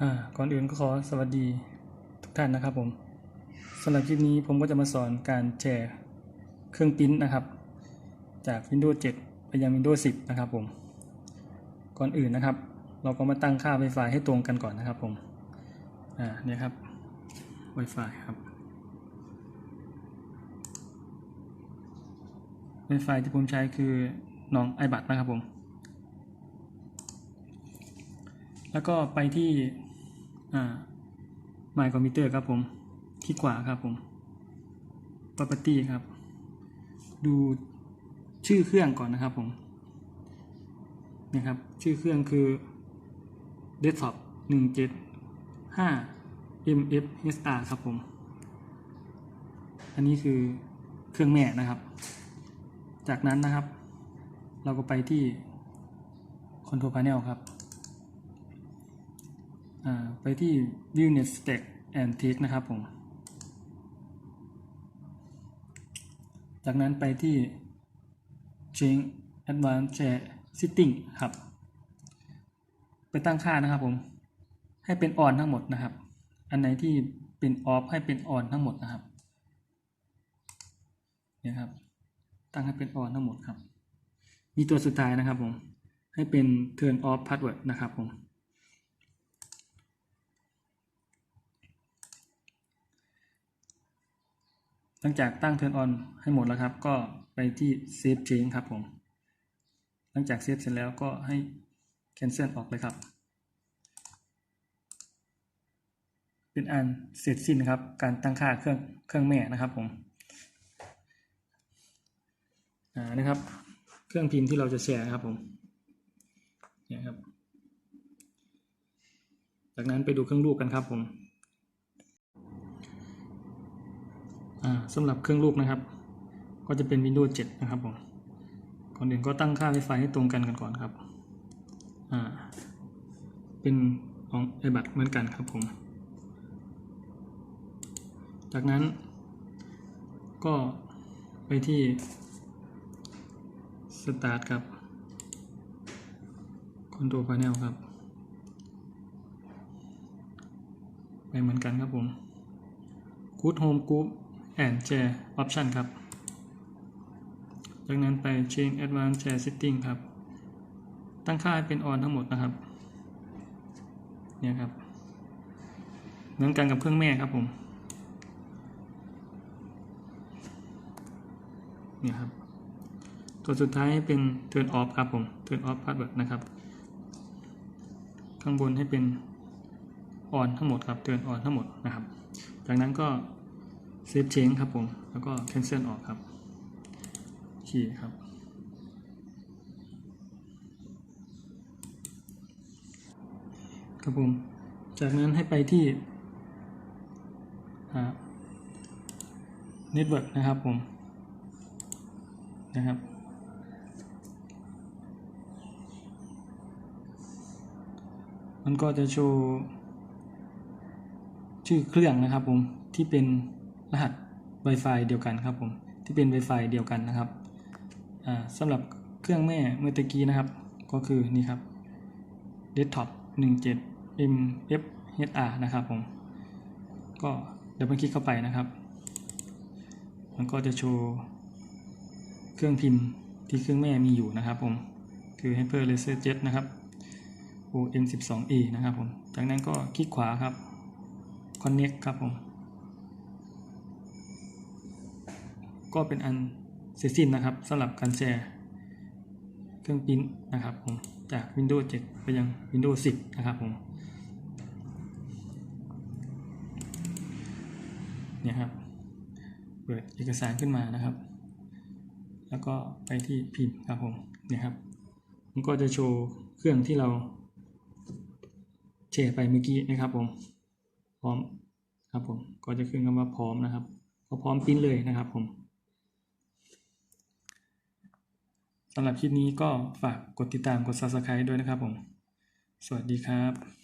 อ่าก่อนอื่นก็ขอสวัสดีทุกท่านนะครับผมสำหรับคลิปนี้ผมก็จะมาสอนการแชร์เครื่องปริ้นนะครับ จาก Windows 7 ไปยัง Windows 10 นะครับผม ก่อนอื่นนะครับ เราก็มาตั้งค่า Wi-Fi ให้ตรงกันก่อนนะครับผม อ่าเนี่ยครับ Wi-Fi ครับ Wi-Fi ที่ผมใช้คือน้อง iBud นะครับผม แล้วก็ไปที่อ่า My Computer ครับผมคลิกขวาครับผม Property ครับ ดูชื่อเครื่องก่อนนะครับผมนะครับ ชื่อเครื่องคือ Desktop 175 MFSR ครับผม อันนี้คือเครื่องแม่นะครับ จากนั้นนะครับ เราก็ไปที่ Control Panel ครับ ไปที่ View Net Stack and Take นะครับผม จากนั้นไปที่ Change Advanced Share Setting ครับ ไปตั้งค่านะครับผม ให้เป็น on ทั้งหมดนะครับ อันไหนที่เป็น off ให้เป็น on ทั้งหมดนะครับเนี่ยครับ ตั้งให้เป็น on ทั้งหมดครับ มีตัวสุดท้ายนะครับผม ให้เป็น turn off password นะครับผม ห ลังจากตั้ง turn on ให้หมดแล้วครับ ก็ไปที่ save change ครับผม หลังจากเซฟเสร็จแล้วก็ให้ cancel ออกเลยครับ เป็นอันเสร็จสิ้นครับ การตั้งค่าเครื่องเครื่องแม่นะครับผมอ่านะครับ เครื่องพิมพ์ที่เราจะแชร์นะครับผมเนี่ยครับ จากนั้นไปดูเครื่องรูปกันครับผม อ่า สำหรับเครื่องรูปนะครับ ก็จะเป็น Windows 7 นะครับผมก่อนอื่นก็ตั้งค่า Wi-Fi ให้ตรงกันกันก่อนครับเป็นของไอบัตเหมือนกันครับผม จากนั้น ก็ไปที่ Start ครับ Control Panel ครับ ไปเหมือนกันครับผม Good Home Group and Share Option ครับ จากนั้นไป Change Advanced Share Setting ครับ ตั้งค่าให้เป็น on ทั้งหมดนะครับ เนี่ยครับ เหมือนกันกับเครื่องแม่ครับผม เนี่ยครับ ตัวสุดท้ายเป็น turn off ครับผม turn off password นะครับ ข้างบนให้เป็น on ทั้งหมดครับ turn on ทั้งหมดนะครับ จากนั้นก็ save change ครับผม แล้วก็ cancel ออกครับขีดครับ ครับผม จากนั้นให้ไปที่ Network นะครับผม นะครับมันก็จะโชว์ชื่อเครื่องนะครับผมที่เป็น รหัส Wi-Fi เดียวกันครับผมที่เป็น Wi-Fi เดียวกันนะครับสำหรับเครื่องแม่เมื่อตะกี้นะครับ ก็คือนี่ครับ desktop 17 mfhr นะครับผม ก็เดี๋ยวมันคลิกเข้าไปนะครับ มันก็จะโชว์เครื่องพิมพ์ที่เครื่องแม่มีอยู่นะครับผม คือ Hyper Laser Jet นะครับ OM12A นะครับผม จากนั้นก็คลิกขวาครับ Connect ครับผม ก็เป็นอันเสร็จสิ้นนะครับสำหรับการแชร์เครื่องปริ้นนะครับผมจาก Windows 7 ไปยัง Windows 10 นะครับผมเนี่ยครับเปิดเอกสารขึ้นมานะครับ แล้วก็ไปที่พิมพ์ครับผมเนี่ยครับมันก็จะโชว์เครื่องที่เราแชร์ไปเมื่อกี้นะครับผมพร้อมครับผมก็จะขึ้นคำว่าพร้อมนะครับ ก็พร้อมปริ้นเลยนะครับผม สำหรับคลิปนี้ก็ฝากกดติดตามกด Subscribe ด้วยนะครับผม สวัสดีครับ